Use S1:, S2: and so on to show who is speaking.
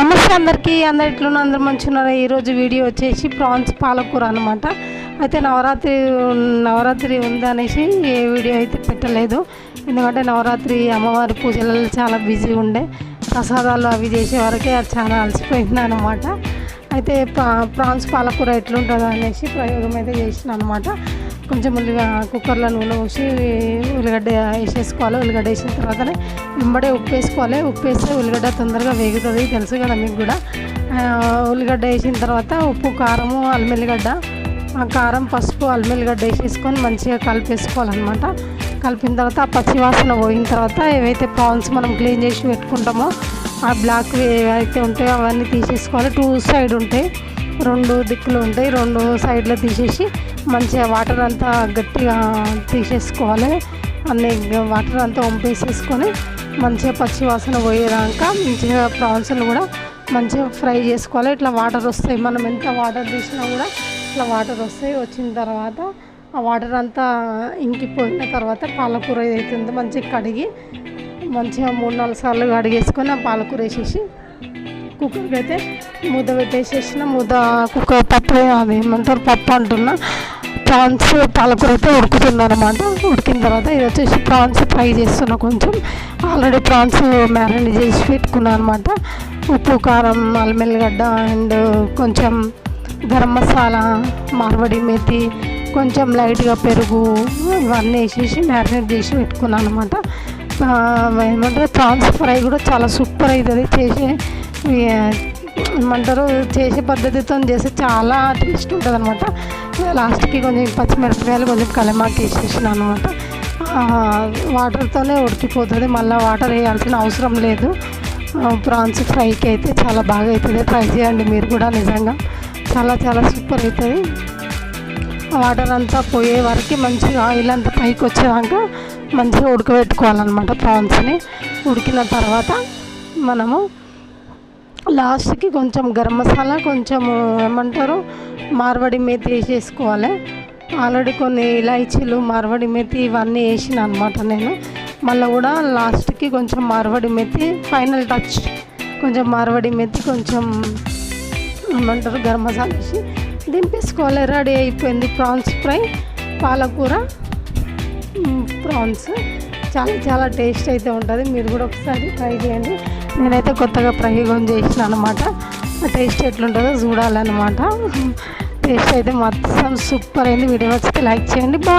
S1: నమస్తే అందరికీ అందరు ఎట్లున్న అందరు మంచిగా ఈరోజు వీడియో వచ్చేసి ప్రాన్స్ పాలకూర అనమాట అయితే నవరాత్రి నవరాత్రి ఉందనేసి ఏ వీడియో అయితే పెట్టలేదు. ఎందుకంటే నవరాత్రి అమ్మవారి పూజలలో చాలా బిజీ ఉండే. ప్రసాదాలు అవి చేసే వరకే అది చాలా అలసిపోయింది అనమాట అయితే ప్రా ప్రాన్స్ పాలకూర ఎట్లుంటుందో అనేసి ప్రయోగం అయితే చేసిన అనమాట కొంచెం ఉల్లిగా కుక్కర్లో నూనె పోసి ఉల్లిగడ్డ వేసేసుకోవాలి. ఉల్లిగడ్డ వేసిన తర్వాతనే వెంబడే ఉప్పు వేసుకోవాలి. ఉప్పు వేస్తే ఉల్లిగడ్డ తొందరగా వేగుతుంది. తెలుసు కదా మీకు కూడా. ఉల్లిగడ్డ వేసిన తర్వాత ఉప్పు కారము అల్మెల్లిగడ్డ ఆ కారం పసుపు అల్మెల్లిగడ్డ వేసేసుకొని మంచిగా కలిపేసుకోవాలన్నమాట. కలిపిన తర్వాత ఆ పచ్చివాసన పోయిన తర్వాత ఏవైతే ప్రాన్స్ మనం క్లీన్ చేసి పెట్టుకుంటామో ఆ బ్లాక్ ఏవైతే ఉంటాయో అవన్నీ తీసేసుకోవాలి. టూ సైడ్ ఉంటాయి రెండు దిక్కులు ఉంటాయి రెండు సైడ్లో తీసేసి మంచిగా వాటర్ అంతా గట్టిగా తీసేసుకోవాలి. అన్ని వాటర్ అంతా వంపేసేసుకొని మంచిగా పచ్చి వాసన పోయేదాకా మంచిగా ప్రాన్స్ని కూడా మంచిగా ఫ్రై చేసుకోవాలి. ఇట్లా వాటర్ వస్తాయి మనం ఎంత వాటర్ తీసినా కూడా ఇట్లా వాటర్ వస్తాయి. వచ్చిన తర్వాత ఆ వాటర్ అంతా ఇంకిపోయిన తర్వాత పాలకూర ఏదైతుందో మంచిగా కడిగి మంచిగా మూడు నాలుగు సార్లు కడిగేసుకొని ఆ పాలకూర వేసేసి కుక్కర్కి అయితే ముద్ద పెట్టేసేసిన ముద్ద కుక్కర్ పప్పు అది ఏమంటారు పప్పు అంటున్నా ప్రాన్స్ పాలకూర అయితే ఉడుకుతుంది అనమాట ఉడికిన తర్వాత ఇది వచ్చేసి ప్రాన్స్ ఫ్రై చేస్తున్నా కొంచెం. ఆల్రెడీ ప్రాన్స్ మ్యారినేట్ చేసి పెట్టుకున్నాను అనమాట ఉప్పు కారం అల్మెల్లిగడ్డ అండ్ కొంచెం గరం మసాలా మార్వడి మెతి కొంచెం లైట్గా పెరుగు ఇవన్నీ వేసేసి మ్యారినేట్ చేసి పెట్టుకున్నాను అనమాట ఏమంటారు? ప్రాన్స్ ఫ్రై కూడా చాలా సూపర్ అవుతుంది చేసే ఏమంటారు? చేసే పద్ధతితో చేస్తే చాలా టేస్ట్ ఉంటుంది అనమాట లాస్ట్కి కొంచెం పచ్చిమిరపకాయలు కొంచెం కలమాకి వేసేసిన అనమాట వాటర్తోనే ఉడికిపోతుంది. మళ్ళీ వాటర్ వేయాల్సిన అవసరం లేదు. ప్రాన్స్ ఫ్రైకి అయితే చాలా బాగా అవుతుంది ట్రై చేయండి మీరు కూడా నిజంగా. చాలా చాలా సూపర్ అవుతుంది వాటర్ అంతా పోయే వరకు మంచిగా ఆయిల్ అంతా పైకి వచ్చేదాకా మంచిగా ఉడకబెట్టుకోవాలన్నమాట ప్రాన్స్ని. ఉడికిన తర్వాత మనము లాస్ట్కి కొంచెం గరం మసాలా కొంచెం ఏమంటారు మార్వడి మేతి వేసేసుకోవాలి. ఆల్రెడీ కొన్ని ఇలాచీలు మార్వడి మెతి ఇవన్నీ వేసిన అనమాట నేను. మళ్ళీ కూడా లాస్ట్కి కొంచెం మార్వడి మెతి ఫైనల్ టచ్. కొంచెం మార్వడి మెతి కొంచెం ఏమంటారు గరం మసాలా వేసి దింపేసుకోవాలి. రెడీ అయిపోయింది ప్రాన్స్ ఫ్రై పాలకూర. ప్రాన్స్ చాలా చాలా టేస్ట్ అయితే ఉంటుంది. మీరు కూడా ఒకసారి ట్రై చేయండి. నేనైతే కొత్తగా ప్రయోగం చేసిన అనమాట ఆ టేస్ట్ ఎట్లుంటుందో చూడాలన్నమాట. టేస్ట్ అయితే మొత్తం సూపర్ అయింది. వీడియో వచ్చితే లైక్ చేయండి. బా